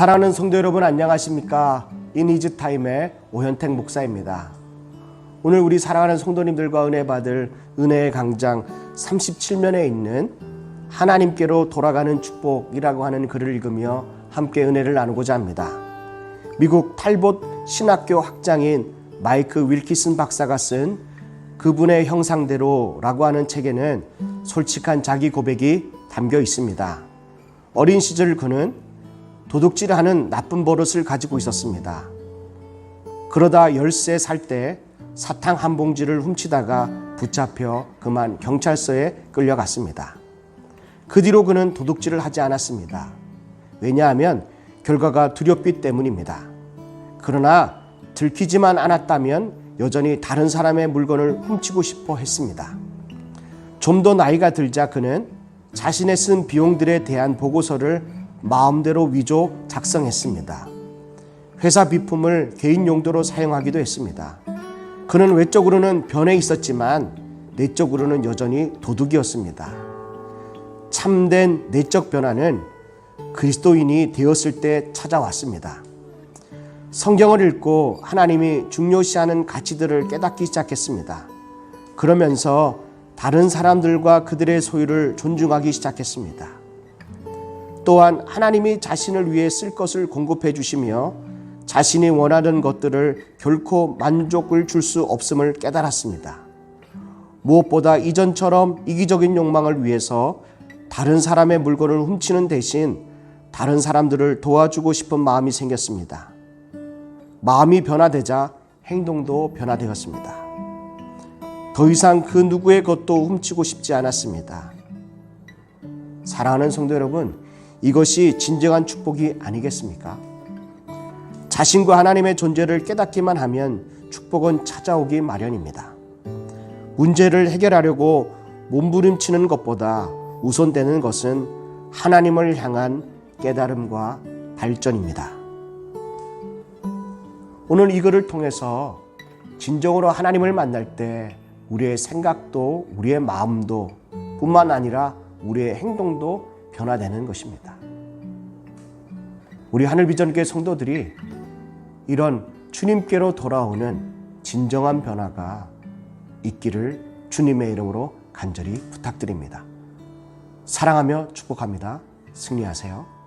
사랑하는 성도 여러분 안녕하십니까? 이니즈 타임의 오현택 목사입니다. 오늘 우리 사랑하는 성도님들과 은혜 받을 은혜의 강장 37면에 있는 하나님께로 돌아가는 축복이라고 하는 글을 읽으며 함께 은혜를 나누고자 합니다. 미국 탈봇 신학교 학장인 마이크 윌키슨 박사가 쓴 그분의 형상대로라고 하는 책에는 솔직한 자기 고백이 담겨 있습니다. 어린 시절 그는 도둑질하는 나쁜 버릇을 가지고 있었습니다. 그러다 10세 살 때 사탕 한 봉지를 훔치다가 붙잡혀 그만 경찰서에 끌려갔습니다. 그 뒤로 그는 도둑질을 하지 않았습니다. 왜냐하면 결과가 두렵기 때문입니다. 그러나 들키지만 않았다면 여전히 다른 사람의 물건을 훔치고 싶어 했습니다. 좀 더 나이가 들자 그는 자신의 쓴 비용들에 대한 보고서를 마음대로 위조 작성했습니다. 회사 비품을 개인 용도로 사용하기도 했습니다. 그는 외적으로는 변해 있었지만 내적으로는 여전히 도둑이었습니다. 참된 내적 변화는 그리스도인이 되었을 때 찾아왔습니다. 성경을 읽고 하나님이 중요시하는 가치들을 깨닫기 시작했습니다. 그러면서 다른 사람들과 그들의 소유를 존중하기 시작했습니다. 또한 하나님이 자신을 위해 쓸 것을 공급해 주시며 자신이 원하는 것들을 결코 만족을 줄 수 없음을 깨달았습니다. 무엇보다 이전처럼 이기적인 욕망을 위해서 다른 사람의 물건을 훔치는 대신 다른 사람들을 도와주고 싶은 마음이 생겼습니다. 마음이 변화되자 행동도 변화되었습니다. 더 이상 그 누구의 것도 훔치고 싶지 않았습니다. 사랑하는 성도 여러분, 이것이 진정한 축복이 아니겠습니까? 자신과 하나님의 존재를 깨닫기만 하면 축복은 찾아오기 마련입니다. 문제를 해결하려고 몸부림치는 것보다 우선되는 것은 하나님을 향한 깨달음과 발전입니다. 오늘 이 글을 통해서 진정으로 하나님을 만날 때 우리의 생각도 우리의 마음도 뿐만 아니라 우리의 행동도 변화되는 것입니다. 우리 하늘비전교회 성도들이 이런 주님께로 돌아오는 진정한 변화가 있기를 주님의 이름으로 간절히 부탁드립니다. 사랑하며 축복합니다. 승리하세요.